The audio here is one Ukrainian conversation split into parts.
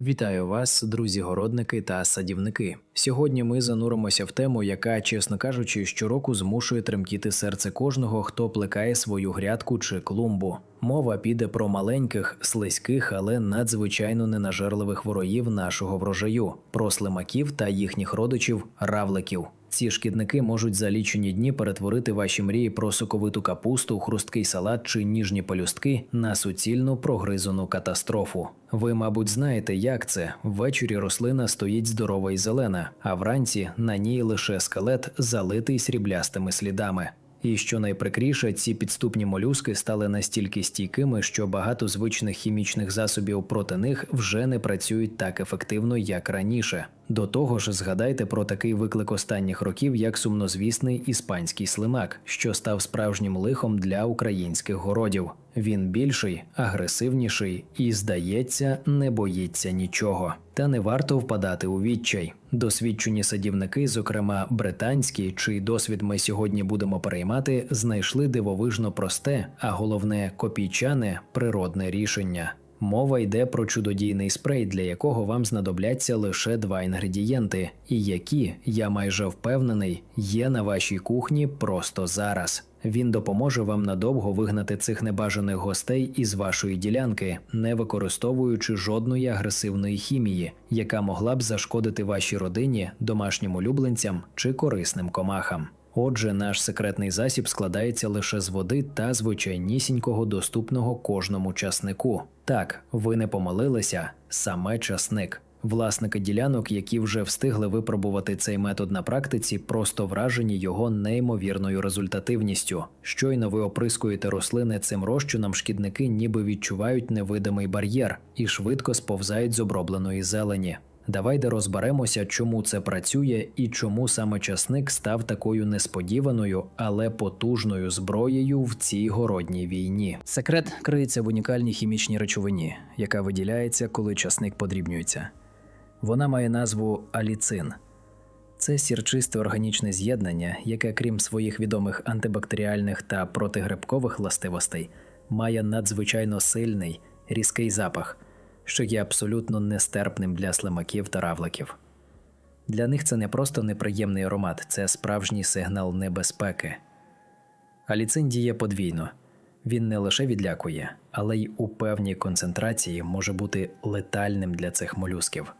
Вітаю вас, друзі-городники та садівники. Сьогодні ми зануримося в тему, яка, чесно кажучи, щороку змушує тремтіти серце кожного, хто плекає свою грядку чи клумбу. Мова піде про маленьких, слизьких, але надзвичайно ненажерливих ворогів нашого врожаю, про слимаків та їхніх родичів равликів. Ці шкідники можуть за лічені дні перетворити ваші мрії про соковиту капусту, хрусткий салат чи ніжні пелюстки на суцільну прогризану катастрофу. Ви, мабуть, знаєте, як це ввечері рослина стоїть здорова і зелена, а вранці на ній лише скелет, залитий сріблястими слідами. І що найприкріше, ці підступні молюски стали настільки стійкими, що багато звичних хімічних засобів проти них вже не працюють так ефективно, як раніше. До того ж, згадайте про такий виклик останніх років, як сумнозвісний іспанський слимак, що став справжнім лихом для українських городів. Він більший, агресивніший і, здається, не боїться нічого. Та не варто впадати у відчай. Досвідчені садівники, зокрема британські, чий досвід ми сьогодні будемо переймати, знайшли дивовижно просте, а головне копійчане природне рішення. Мова йде про чудодійний спрей, для якого вам знадобляться лише два інгредієнти, і які, я майже впевнений, є на вашій кухні просто зараз. Він допоможе вам надовго вигнати цих небажаних гостей із вашої ділянки, не використовуючи жодної агресивної хімії, яка могла б зашкодити вашій родині, домашнім улюбленцям чи корисним комахам. Отже, наш секретний засіб складається лише з води та звичайнісінького доступного кожному часнику. Так, ви не помилилися, саме часник. Власники ділянок, які вже встигли випробувати цей метод на практиці, просто вражені його неймовірною результативністю. Щойно ви оприскуєте рослини цим розчином, шкідники ніби відчувають невидимий бар'єр і швидко сповзають з обробленої зелені. Давайте розберемося, чому це працює і чому саме часник став такою несподіваною, але потужною зброєю в цій городній війні. Секрет криється в унікальній хімічній речовині, яка виділяється, коли часник подрібнюється. Вона має назву аліцин. Це сірчисте органічне з'єднання, яке, крім своїх відомих антибактеріальних та протигрибкових властивостей, має надзвичайно сильний різкий запах, що є абсолютно нестерпним для слимаків та равликів. Для них це не просто неприємний аромат, це справжній сигнал небезпеки. Аліцин діє подвійно. Він не лише відлякує, але й у певній концентрації може бути летальним для цих молюсків.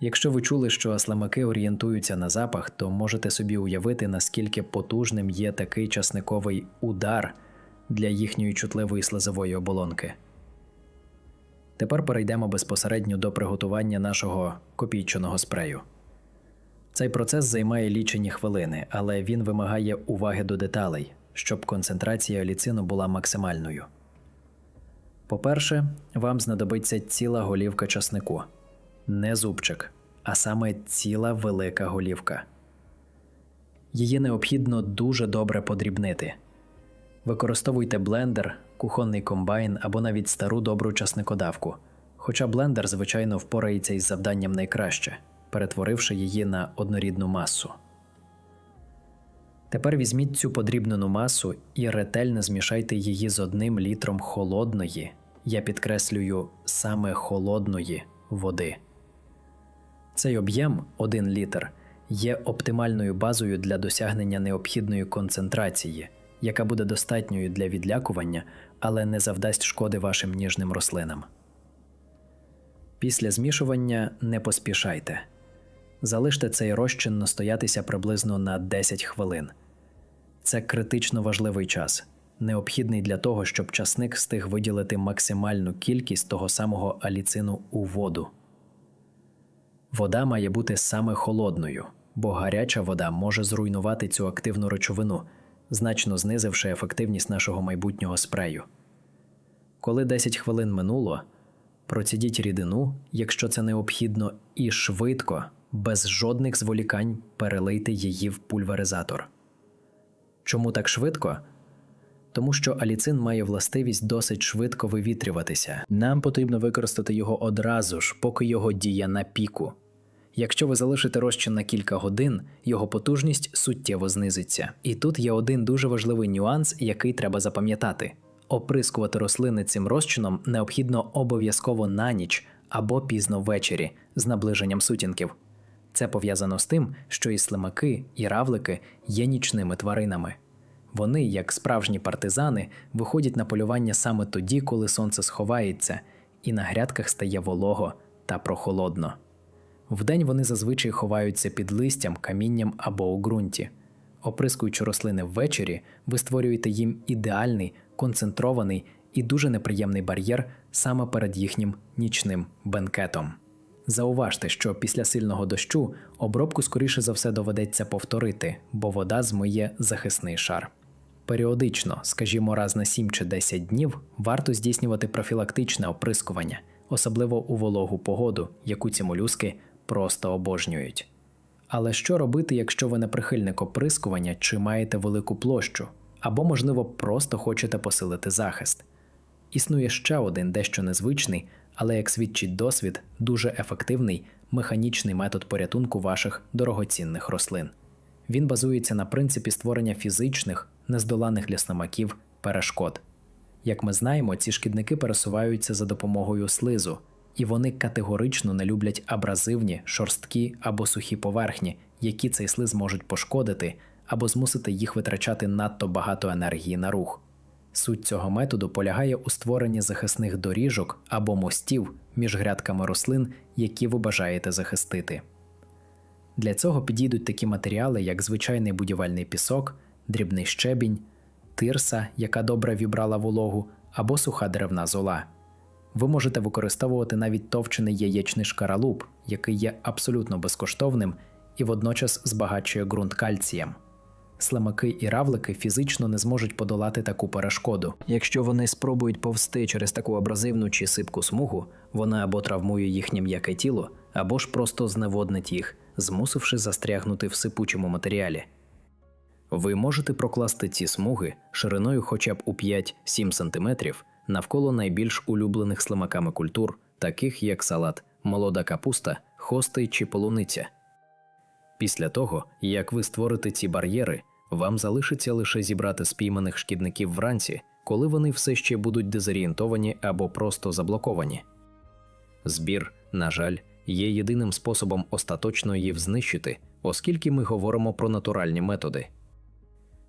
Якщо ви чули, що слимаки орієнтуються на запах, то можете собі уявити, наскільки потужним є такий часниковий удар для їхньої чутливої слизової оболонки. Тепер перейдемо безпосередньо до приготування нашого копійчаного спрею. Цей процес займає лічені хвилини, але він вимагає уваги до деталей, щоб концентрація аліцину була максимальною. По-перше, вам знадобиться ціла голівка часнику, не зубчик, а саме ціла велика голівка. Її необхідно дуже добре подрібнити. Використовуйте блендер, кухонний комбайн або навіть стару добру часникодавку. Хоча блендер, звичайно, впорається із завданням найкраще, перетворивши її на однорідну масу. Тепер візьміть цю подрібнену масу і ретельно змішайте її з одним літром холодної, я підкреслюю саме холодної води. Цей об'єм 1 літр є оптимальною базою для досягнення необхідної концентрації, яка буде достатньою для відлякування, але не завдасть шкоди вашим ніжним рослинам. Після змішування не поспішайте. Залиште цей розчин настоятися приблизно на 10 хвилин. Це критично важливий час, необхідний для того, щоб часник встиг виділити максимальну кількість того самого аліцину у воду. Вода має бути саме холодною, бо гаряча вода може зруйнувати цю активну речовину, значно знизивши ефективність нашого майбутнього спрею. Коли 10 хвилин минуло, процідіть рідину, якщо це необхідно, і швидко, без жодних зволікань перелийте її в пульверизатор. Чому так швидко? Тому що аліцин має властивість досить швидко вивітрюватися. Нам потрібно використати його одразу ж, поки його дія на піку. Якщо ви залишите розчин на кілька годин, його потужність суттєво знизиться. І тут є один дуже важливий нюанс, який треба запам'ятати: оприскувати рослини цим розчином необхідно обов'язково на ніч, або пізно ввечері з наближенням сутінків. Це пов'язано з тим, що і слимаки, і равлики є нічними тваринами. Вони, як справжні партизани, виходять на полювання саме тоді, коли сонце сховається, і на грядках стає волого та прохолодно. Вдень вони зазвичай ховаються під листям, камінням або у ґрунті. Оприскуючи рослини ввечері, ви створюєте їм ідеальний, концентрований і дуже неприємний бар'єр саме перед їхнім нічним бенкетом. Зауважте, що після сильного дощу обробку скоріше за все доведеться повторити, бо вода змиє захисний шар. Періодично, скажімо, раз на 7 чи 10 днів, варто здійснювати профілактичне оприскування, особливо у вологу погоду, яку ці молюски просто обожнюють. Але що робити, якщо ви не прихильник оприскування чи маєте велику площу, або, можливо, просто хочете посилити захист? Існує ще один дещо незвичний, але, як свідчить досвід, дуже ефективний механічний метод порятунку ваших дорогоцінних рослин. Він базується на принципі створення фізичних, нездоланих для слимаків перешкод. Як ми знаємо, ці шкідники пересуваються за допомогою слизу, і вони категорично не люблять абразивні, шорсткі або сухі поверхні, які цей слиз можуть пошкодити або змусити їх витрачати надто багато енергії на рух. Суть цього методу полягає у створенні захисних доріжок або мостів між грядками рослин, які ви бажаєте захистити. Для цього підійдуть такі матеріали, як звичайний будівельний пісок, дрібний щебінь, тирса, яка добре вібрала вологу, або суха деревна зола. Ви можете використовувати навіть товчений яєчний шкаралуп, який є абсолютно безкоштовним і водночас збагачує ґрунт кальцієм. Слимаки і равлики фізично не зможуть подолати таку перешкоду. Якщо вони спробують повсти через таку абразивну чи сипку смугу, вона або травмує їхнє м'яке тіло, або ж просто зневоднить їх, змусивши застрягнути в сипучому матеріалі. Ви можете прокласти ці смуги шириною хоча б у 5-7 см навколо найбільш улюблених слимаками культур, таких як салат, молода капуста, хости чи полуниця. Після того, як ви створите ці бар'єри, вам залишиться лише зібрати спійманих шкідників вранці, коли вони все ще будуть дезорієнтовані або просто заблоковані. Збір, на жаль, є єдиним способом остаточно їх знищити, оскільки ми говоримо про натуральні методи.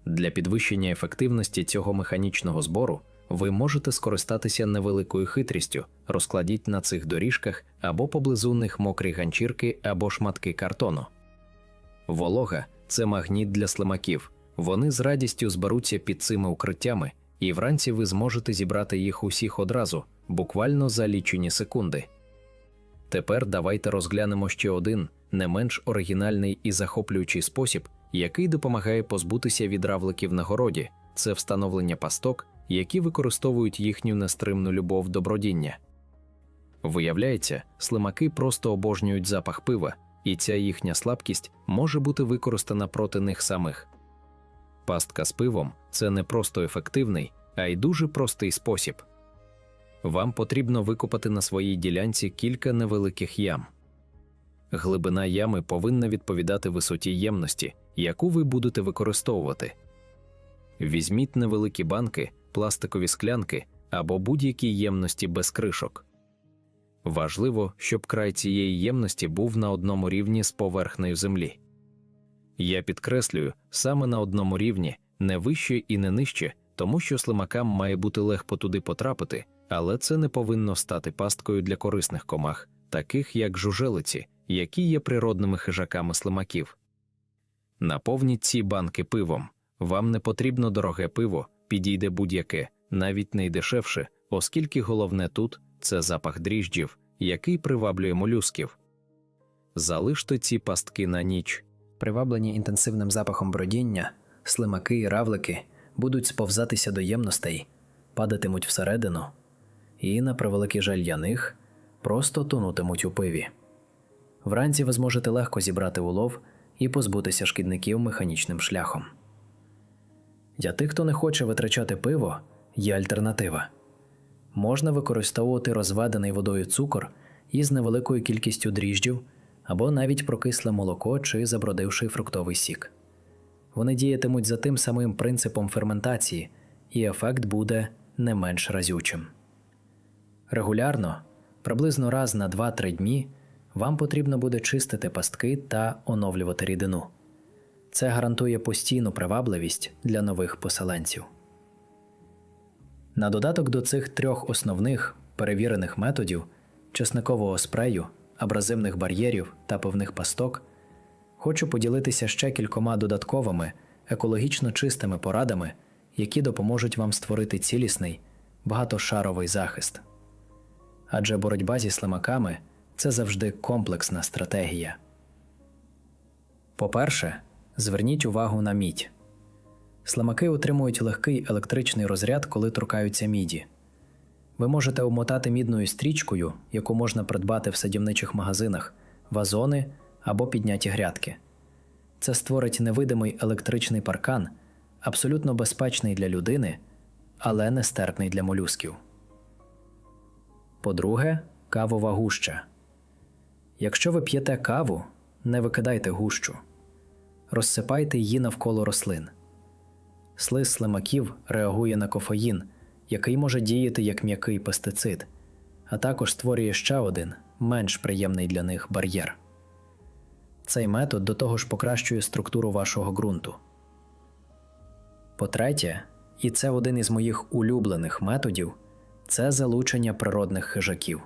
Для підвищення ефективності цього механічного збору ви можете скористатися невеликою хитрістю, розкладіть на цих доріжках або поблизу них мокрі ганчірки або шматки картону. Волога це магніт для слимаків. Вони з радістю зберуться під цими укриттями, і вранці ви зможете зібрати їх усіх одразу, буквально за лічені секунди. Тепер давайте розглянемо ще один не менш оригінальний і захоплюючий спосіб, який допомагає позбутися від равликів на городі це встановлення пасток, які використовують їхню нестримну любов до бродіння. Виявляється, слимаки просто обожнюють запах пива, і ця їхня слабкість може бути використана проти них самих. Пастка з пивом це не просто ефективний, а й дуже простий спосіб. Вам потрібно викопати на своїй ділянці кілька невеликих ям. Глибина ями повинна відповідати висоті ємності, яку ви будете використовувати. Візьміть невеликі банки, пластикові склянки або будь-які ємності без кришок. Важливо, щоб край цієї ємності був на одному рівні з поверхнею землі. Я підкреслюю саме на одному рівні, не вище і не нижче, тому що слимакам має бути легко туди потрапити, але це не повинно стати пасткою для корисних комах, таких як жужелиці, які є природними хижаками слимаків. Наповніть ці банки пивом. Вам не потрібно дороге пиво, підійде будь-яке, навіть найдешевше, оскільки головне тут це запах дріжджів, який приваблює молюсків. Залиште ці пастки на ніч. Приваблені інтенсивним запахом бродіння, слимаки і равлики будуть сповзатися до ємностей, падатимуть всередину, і, на превеликий жаль для них, просто тонутимуть у пиві. Вранці ви зможете легко зібрати улов і позбутися шкідників механічним шляхом. Для тих, хто не хоче витрачати пиво, є альтернатива. Можна використовувати розведений водою цукор із невеликою кількістю дріжджів або навіть прокисле молоко чи забродивший фруктовий сік. Вони діятимуть за тим самим принципом ферментації, і ефект буде не менш разючим. Регулярно, Приблизно раз на 2-3 дні вам потрібно буде чистити пастки та оновлювати рідину. Це гарантує постійну привабливість для нових поселенців. На додаток до цих трьох основних перевірених методів чесникового спрею, абразивних бар'єрів та пивних пасток, хочу поділитися ще кількома додатковими екологічно чистими порадами, які допоможуть вам створити цілісний, багатошаровий захист. Адже боротьба зі слимаками це завжди комплексна стратегія. По-перше, зверніть увагу на мідь. Слимаки отримують легкий електричний розряд, коли торкаються міді. Ви можете обмотати мідною стрічкою, яку можна придбати в садівничих магазинах, вазони або підняті грядки. Це створить невидимий електричний паркан, абсолютно безпечний для людини, але нестерпний для молюсків. По-друге, кавова гуща. Якщо ви п'єте каву, не викидайте гущу. Розсипайте її навколо рослин. Слиз слимаків реагує на кофеїн, який може діяти як м'який пестицид, а також створює ще один, менш приємний для них бар'єр. Цей метод до того ж покращує структуру вашого ґрунту. По-третє, і це один із моїх улюблених методів це залучення природних хижаків.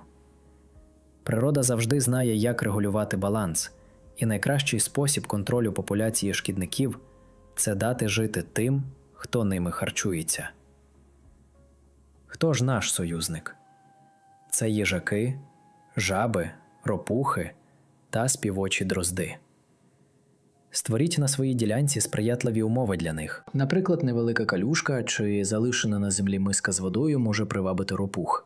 Природа завжди знає, як регулювати баланс, і найкращий спосіб контролю популяції шкідників це дати жити тим, хто ними харчується. Хто ж наш союзник? Це їжаки, жаби, ропухи та співочі дрозди. Створіть на своїй ділянці сприятливі умови для них. Наприклад, невелика калюшка чи залишена на землі миска з водою може привабити ропух,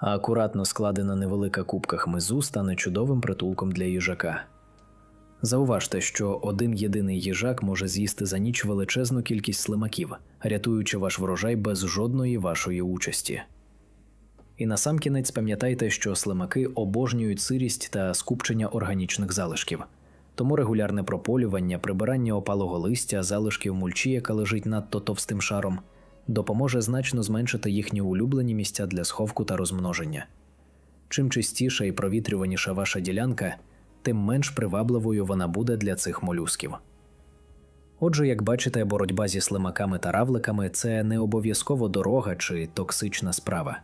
а акуратно складена невелика кубка хмизу стане чудовим притулком для їжака. Зауважте, що один єдиний їжак може з'їсти за ніч величезну кількість слимаків, рятуючи ваш врожай без жодної вашої участі. І насамкінець пам'ятайте, що слимаки обожнюють сирість та скупчення органічних залишків, тому регулярне прополювання, прибирання опалого листя, залишків мульчі, яка лежить надто товстим шаром, допоможе значно зменшити їхні улюблені місця для сховку та розмноження. Чим чистіша і провітрюваніша ваша ділянка, тим менш привабливою вона буде для цих молюсків. Отже, як бачите, боротьба зі слимаками та равликами це не обов'язково дорога чи токсична справа.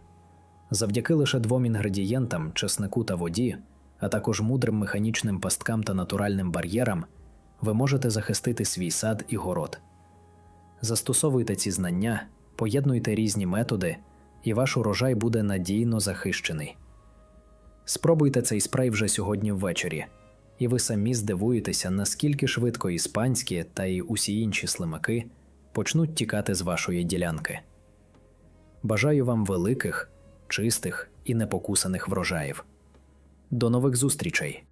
Завдяки лише двом інгредієнтам чеснику та воді, а також мудрим механічним пасткам та натуральним бар'єрам, ви можете захистити свій сад і город. Застосовуйте ці знання, поєднуйте різні методи, і ваш урожай буде надійно захищений. Спробуйте цей спрей вже сьогодні ввечері, і ви самі здивуєтеся, наскільки швидко іспанські та й усі інші слимаки почнуть тікати з вашої ділянки. Бажаю вам великих, чистих і непокусаних врожаїв. До нових зустрічей!